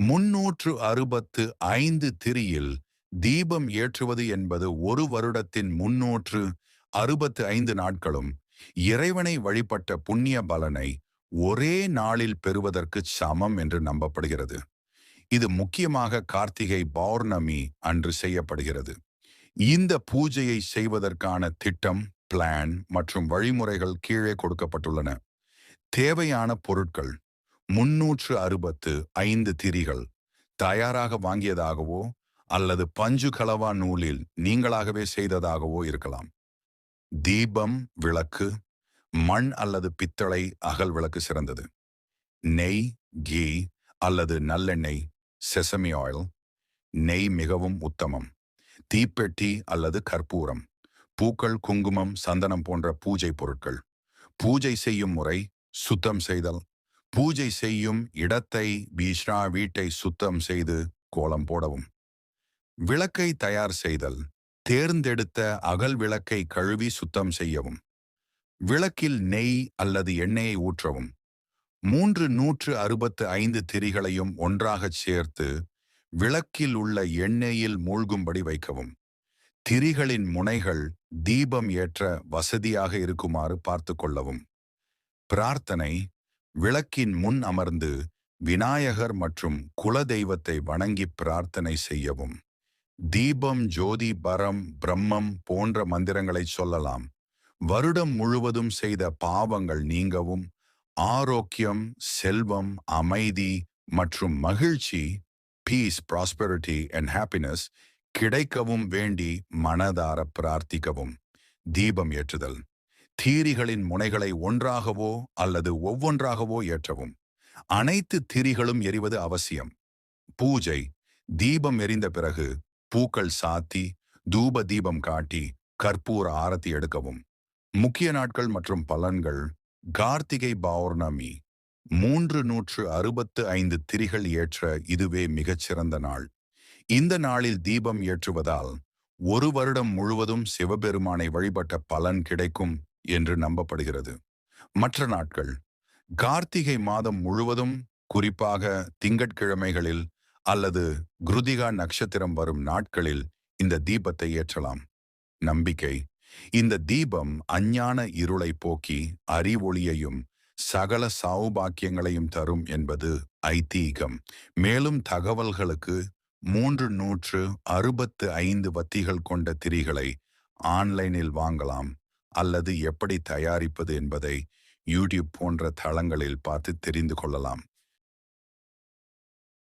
முன்னூற்று அறுபத்து ஐந்து திரியில் தீபம் ஏற்றுவது என்பது ஒரு வருடத்தின் முன்னூற்று அறுபத்து ஐந்து நாட்களும் இறைவனை வழிபட்ட புண்ணிய பலனை ஒரே நாளில் பெறுவதற்கு சமம் என்று நம்பப்படுகிறது. இது முக்கியமாக கார்த்திகை பௌர்ணமி அன்று செய்யப்படுகிறது. இந்த பூஜையை செய்வதற்கான திட்டம் பிளான் மற்றும் வழிமுறைகள் கீழே கொடுக்கப்பட்டுள்ளன. தேவையான பொருட்கள் முன்னூற்று அறுபத்து ஐந்து திரிகள் தயாராக வாங்கியதாகவோ அல்லது பஞ்சு கலவா நூலில் நீங்களாகவே செய்ததாகவோ இருக்கலாம். தீபம் விளக்கு மண் அல்லது பித்தளை அகல் விளக்கு சிறந்தது. நெய் கீ அல்லது நல்லெண்ணெய் செசமி ஆயில். நெய் மிகவும் உத்தமம். தீப்பெட்டி அல்லது கற்பூரம் பூக்கள் குங்குமம் சந்தனம் போன்ற பூஜை பொருட்கள். பூஜை செய்யும் முறை சுத்தம் செய்தல் பூஜை செய்யும் இடத்தை பீஷ்ரா வீட்டை சுத்தம் செய்து கோலம் போடவும். விளக்கை தயார் செய்தல் தேர்ந்தெடுத்த அகல் விளக்கை கழுவி சுத்தம் செய்யவும் விளக்கில் நெய் அல்லது எண்ணெயை ஊற்றவும் மூன்று நூற்று அறுபத்து ஐந்து திரிகளையும் ஒன்றாகச் சேர்த்து விளக்கில் உள்ள எண்ணெயில் மூழ்கும்படி வைக்கவும். திரிகளின் முனைகள் தீபம் ஏற்ற வசதியாக இருக்குமாறு பார்த்து கொள்ளவும். பிரார்த்தனை விளக்கின் முன் அமர்ந்து விநாயகர் மற்றும் குலதெய்வத்தை வணங்கி பிரார்த்தனை செய்யவும். தீபம் ஜோதி பரம் பிரம்மம் போன்ற மந்திரங்களை சொல்லலாம். வருடம் முழுவதும் செய்த பாவங்கள் நீங்கவும் ஆரோக்கியம் செல்வம் அமைதி மற்றும் மகிழ்ச்சி பீஸ் ப்ராஸ்பெரிட்டி அண்ட் ஹாப்பினஸ் கிடைக்கவும் வேண்டி மனதார பிரார்த்திக்கவும். தீபம் ஏற்றுதல். தீரிகளின் முனைகளை ஒன்றாகவோ அல்லது ஒவ்வொன்றாகவோ ஏற்றவும். அனைத்து திரிகளும் எரிவது அவசியம். பூஜை. தீபம் எரிந்த பிறகு பூக்கள் சாத்தி தூப தீபம் காட்டி கற்பூர ஆரத்தி எடுக்கவும். முக்கிய நாட்கள் மற்றும் பலன்கள். கார்த்திகை பௌர்ணமி. மூன்று நூற்று அறுபத்து ஐந்து திரிகள் ஏற்ற இதுவே மிகச்சிறந்த நாள். இந்த நாளில் தீபம் ஏற்றுவதால் ஒரு வருடம் முழுவதும் சிவபெருமானை வழிபட்ட பலன் கிடைக்கும். என்று நம்பப்படுகிறது. மற்ற நாட்கள் கார்த்திகை மாதம் முழுவதும் குறிப்பாக திங்கட்கிழமைகளில் அல்லது குருதிகா நட்சத்திரம் வரும் நாட்களில் இந்த தீபத்தை ஏற்றலாம். நம்பிக்கை இந்த தீபம் அஞ்ஞான இருளை போக்கி அறிவொளியையும் சகல சௌபாக்கியங்களையும் தரும் என்பது ஐதீகம். மேலும் தகவல்களுக்கு மூன்று நூற்று அறுபத்து ஐந்து வத்திகள் கொண்ட திரிகளை ஆன்லைனில் வாங்கலாம். அல்லது எப்படி தயாரிப்பது என்பதை யூடியூப் போன்ற தளங்களில் பார்த்து தெரிந்து கொள்ளலாம்.